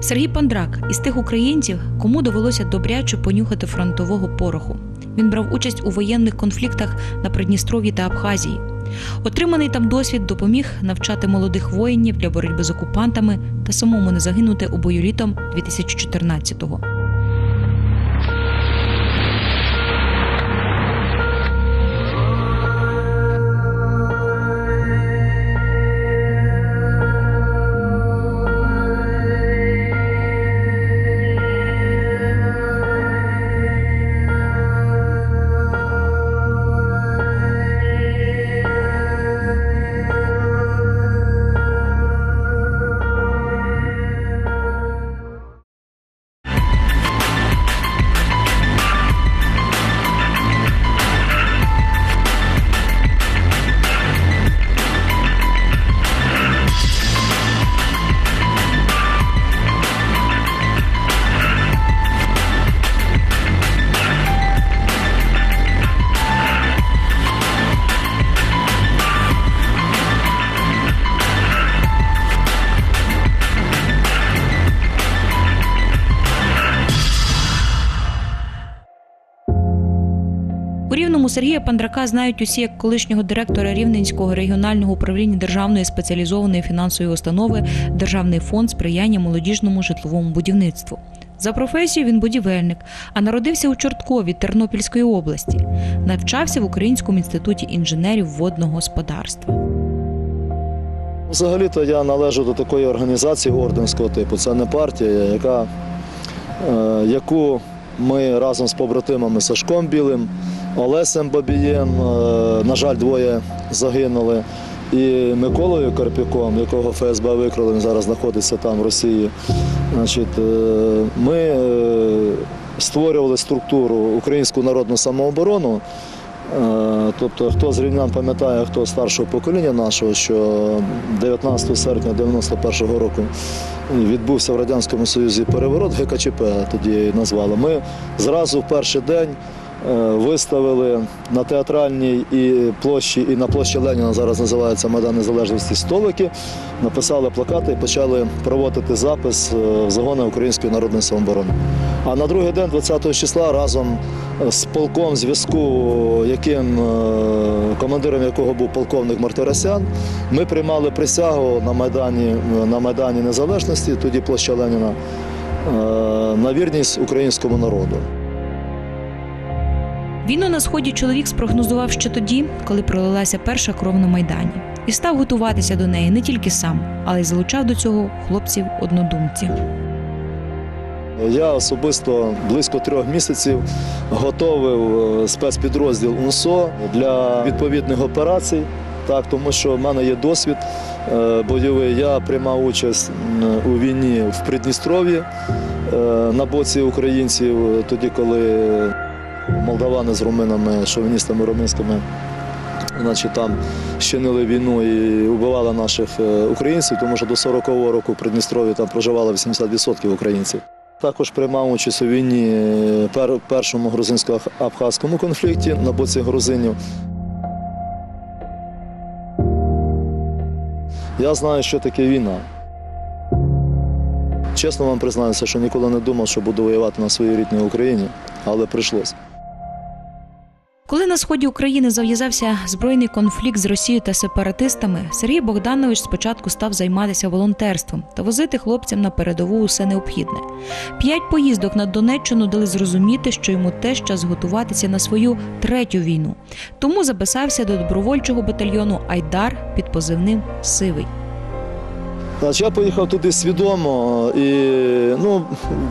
Сергій Пандрак із тих українців, кому довелося добряче понюхати фронтового пороху. Він брав участь у воєнних конфліктах на Придністров'ї та Абхазії. Отриманий там досвід допоміг навчати молодих воїнів для боротьби з окупантами та самому не загинути у бою літом 2014-го. Сергія Пандрака знають усі як колишнього директора Рівненського регіонального управління Державної спеціалізованої фінансової установи Державний фонд сприяння молодіжному житловому будівництву. За професією він будівельник, а народився у Чорткові Тернопільської області. Навчався в Українському інституті інженерів водного господарства. Взагалі-то я належу до такої організації орденського типу. Це не партія, яка, е, яку ми разом з побратимами Сашком Білим, Олесем Бабієм, е, на жаль, двоє загинули, і Миколою Карпюком, якого ФСБ викрали, він зараз знаходиться там в Росії. Значить, е, ми е, створювали структуру Українську народну самооборону. Тобто, хто з рівнян пам'ятає, хто старшого покоління нашого, що 19 серпня 91-го року відбувся в Радянському Союзі переворот ГКЧП, тоді назвали. Ми зразу в перший день виставили на театральній і площі, і на площі Леніна зараз називається Майдан Незалежності столики, написали плакати і почали проводити запис е, в загони Української народної самооборони. А на другий день, 20 числа, разом з полком зв'язку, яким е, командиром якого був полковник Мартиросян, ми приймали присягу на Майдані, на Майдані Незалежності, тоді площа Леніна, е, на вірність українському народу. Війну на сході чоловік спрогнозував ще тоді, коли пролилася перша кров на майдані, і став готуватися до неї не тільки сам, але й залучав до цього хлопців однодумців. Я особисто близько трьох місяців готовив е, спецпідрозділ УНСО для відповідних операцій, так, тому що в мене є досвід е, бойовий. Я приймав участь у війні в Придністров'ї е, на боці українців, тоді, коли молдавани з руминами, шовіністами румунськими значить, там щинили війну і вбивали наших е, українців, тому що до 40-го року в Придністров'ї там проживало 80% українців. Також приймав участь у війні е, першому грузинсько-абхазькому конфлікті на боці грузинів. Я знаю, що таке війна. Чесно вам признаюся, що ніколи не думав, що буду воювати на своїй рідній Україні, але прийшлося. Коли на сході України зав'язався збройний конфлікт з Росією та сепаратистами, Сергій Богданович спочатку став займатися волонтерством та возити хлопцям на передову усе необхідне. П'ять поїздок на Донеччину дали зрозуміти, що йому теж час готуватися на свою третю війну. Тому записався до добровольчого батальйону Айдар під позивним Сивий. Я поїхав туди свідомо, і ну,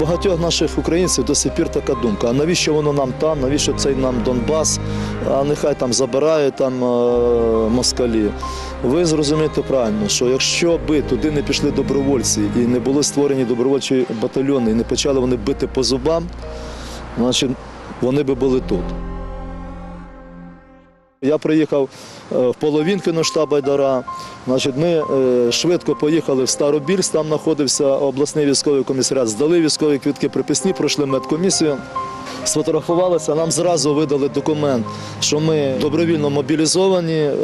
багатьох наших українців до сих пір така думка: а навіщо воно нам там, навіщо цей нам Донбас, а нехай там забирають там е, москалі. Ви зрозумієте правильно, що якщо би туди не пішли добровольці і не були створені добровольчі батальйони, і не почали вони бити по зубам, значить вони би були тут. Я приїхав е, в половинку штаб Айдара. Значить, ми е, швидко поїхали в Старобільськ, там знаходився обласний військовий комісаріат, здали військові квітки приписні, пройшли медкомісію. Сфотографувалися, нам зразу видали документ, що ми добровільно мобілізовані, е,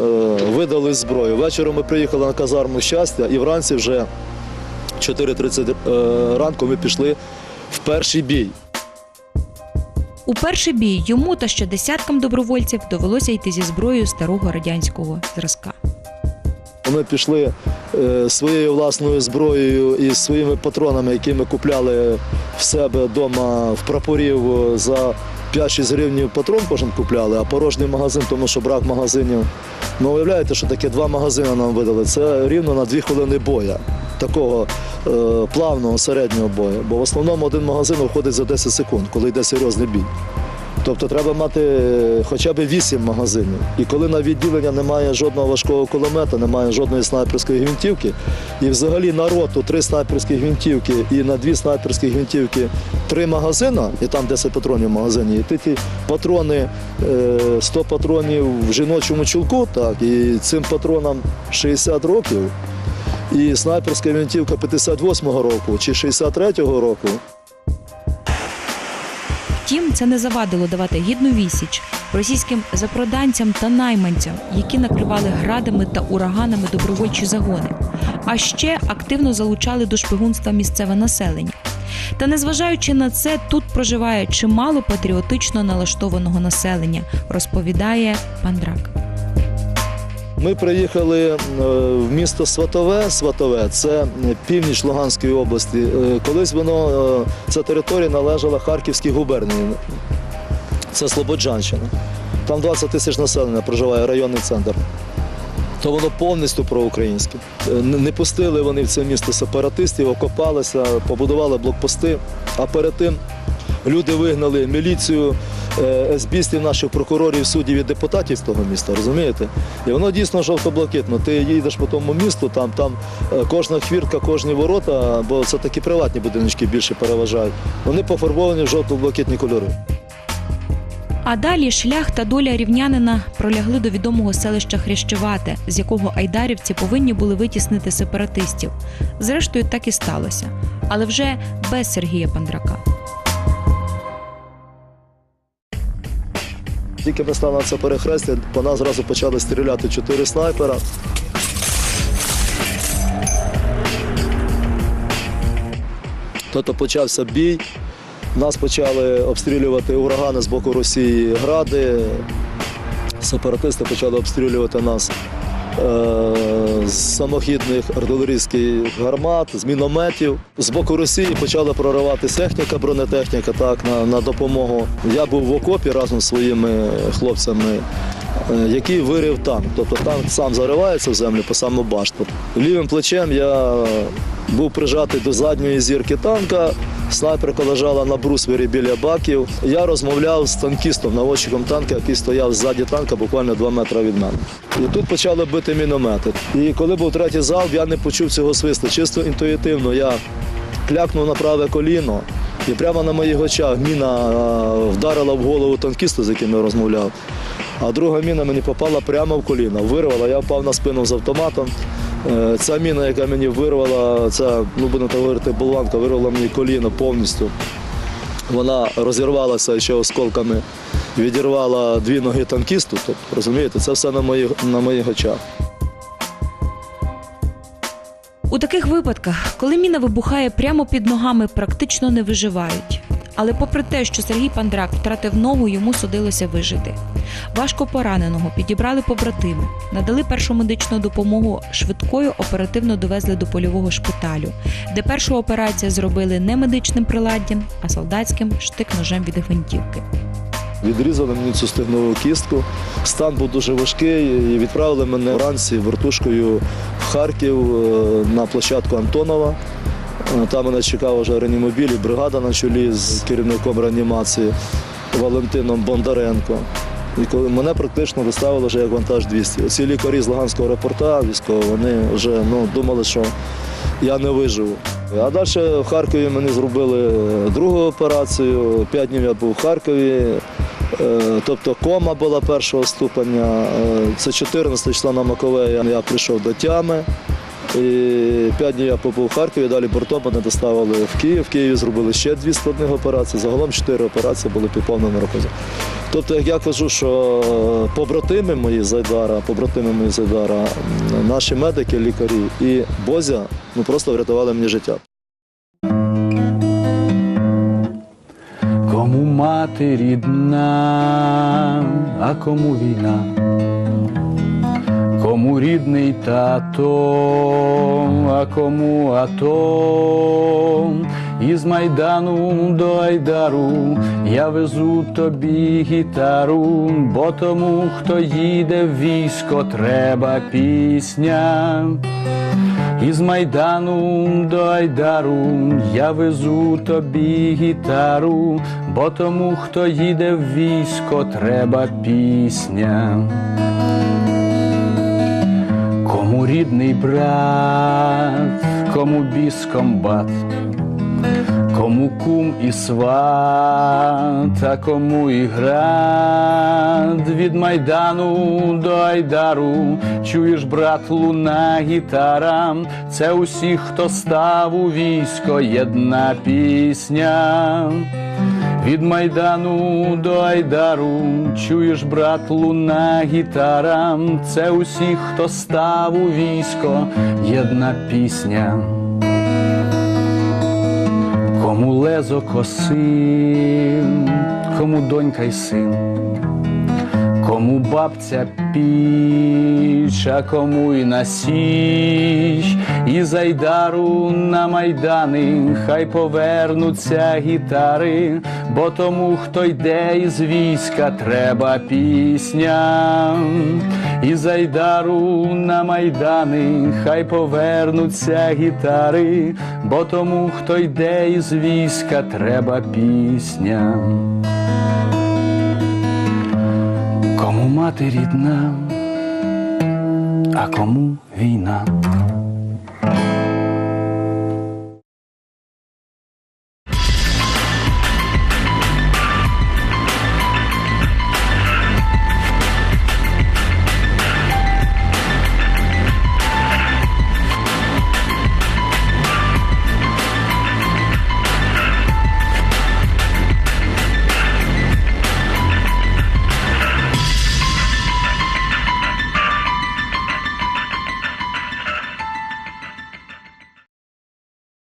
видали зброю. Вечором ми приїхали на казарму щастя і вранці вже 4.30 е, ранку ми пішли в перший бій. У перший бій йому та ще десяткам добровольців довелося йти зі зброєю старого радянського зразка. Ми пішли е, своєю власною зброєю і своїми патронами, які ми купляли в себе вдома в прапорів за 5-6 гривень патрон кожен купляли, а порожній магазин, тому що брак магазинів. Ну, уявляєте, що таке два магазини нам видали. Це рівно на 2 хвилини боя, такого плавного середнього бою. Бо в основному один магазин виходить за 10 секунд, коли йде серйозний бій. Тобто треба мати е, хоча б 8 магазинів. І коли на відділення немає жодного важкого кулемета, немає жодної снайперської гвинтівки, і взагалі на роту три снайперські гвинтівки і на дві снайперські гвинтівки три магазини, і там 10 патронів в магазині, і ті патрони, е, 100 патронів в жіночому чулку, так, і цим патронам 60 років, і снайперська гвинтівка 58-го року чи 63-го року. Втім, це не завадило давати гідну відсіч російським запроданцям та найманцям, які накривали градами та ураганами добровольчі загони, а ще активно залучали до шпигунства місцеве населення. Та незважаючи на це, тут проживає чимало патріотично налаштованого населення, розповідає пан Драк. Ми приїхали е, в місто Сватове. Сватове це північ Луганської області. Е, Колись воно е, ця територія належала Харківській губернії. Це Слободжанщина. Там 20 тисяч населення проживає районний центр. То воно повністю проукраїнське. Не пустили вони в це місто сепаратистів, окопалися, побудували блокпости. А перед тим люди вигнали міліцію, е, СБістів, наших прокурорів, суддів і депутатів з того міста, розумієте? І воно дійсно жовто-блакитно. Ти їдеш по тому місту, там, там е, кожна хвіртка, кожні ворота, бо це такі приватні будиночки більше переважають. Вони пофарбовані в жовто-блакитні кольори. А далі шлях та доля рівнянина пролягли до відомого селища Хрящевате, з якого айдарівці повинні були витіснити сепаратистів. Зрештою, так і сталося, але вже без Сергія Пандрака. Тільки ми стали на це перехрестя, по нас зразу почали стріляти чотири снайпера. Тобто почався бій. Нас почали обстрілювати урагани з боку Росії гради. Сепаратисти почали обстрілювати нас з самохідних артилерійських гармат, з мінометів. З боку Росії почала прориватися техніка, бронетехніка так, на, на допомогу. Я був в окопі разом з своїми хлопцями, е, який вирив танк. Тобто танк сам заривається в землю по саму башту. Лівим плечем я був прижатий до задньої зірки танка. Снайперка лежала на брусвері біля баків. Я розмовляв з танкістом, наводчиком танка, який стояв ззаді танка буквально 2 метри від мене. І тут почали бити міномети. І коли був третій залп, я не почув цього свисту. Чисто інтуїтивно я клякнув на праве коліно. І прямо на моїх очах міна е, вдарила в голову танкісту, з яким я розмовляв. А друга міна мені попала прямо в коліно. Вирвала, я впав на спину з автоматом. Е, Ця міна, яка мені вирвала, ця, ну будемо так говорити, болванка, вирвала мені коліно повністю. Вона розірвалася ще осколками, відірвала дві ноги танкісту. Тобто, розумієте, це все на моїх, на моїх очах. У таких випадках, коли міна вибухає прямо під ногами, практично не виживають. Але попри те, що Сергій Пандрак втратив ногу, йому судилося вижити. Важко пораненого підібрали побратими, надали першу медичну допомогу, швидкою оперативно довезли до польового шпиталю, де першу операцію зробили не медичним приладдям, а солдатським штик-ножем від гвинтівки. Відрізали мені цю стегнову кістку. Стан був дуже важкий і відправили мене вранці вертушкою в Харків е, на площадку Антонова. Е, Там мене чекав вже реанімобіль бригада на чолі з керівником реанімації Валентином Бондаренко. І коли мене практично виставили вже як вантаж 200. Ці лікарі з Луганського аеропорта військово, вони вже ну, думали, що я не виживу. А далі в Харкові мені зробили другу операцію. П'ять днів я був в Харкові. Е, Тобто кома була першого ступеня. Е, Це 14 числа на Маковея я прийшов до тями. П'ять днів я побув в Харкові, далі бортом мене доставили в Київ. В Києві зробили ще дві складних операції. Загалом чотири операції були під повним. Тобто, як я кажу, що побратими мої Зайдара, побратими мої Зайдара, наші медики, лікарі і Бозя ну просто врятували мені життя. Кому мати рідна, а кому війна, кому рідний тато, а кому ато, із Майдану до Айдару я везу тобі гітару, бо тому, хто їде в військо, треба пісня. Із Майдану до Айдару я везу тобі гітару, бо тому, хто їде в військо, треба пісня. Рідний брат, кому біс комбат, кому кум і сват, а кому і град від Майдану до Айдару, чуєш, брат, луна гітара, це усіх, хто став у військо, єдна пісня. Від Майдану до Айдару, чуєш, брат, луна гітара, це усіх, хто став у військо, єдна пісня. Кому лезо коси, кому донька й син, кому бабця піч, а кому й на січ, і зайдару на майдани, хай повернуться гітари, бо тому, хто йде із війська, треба пісня. І зайдару на майдани, хай повернуться гітари, бо тому, хто йде із війська, треба пісня. Кому мати рідна, а кому війна.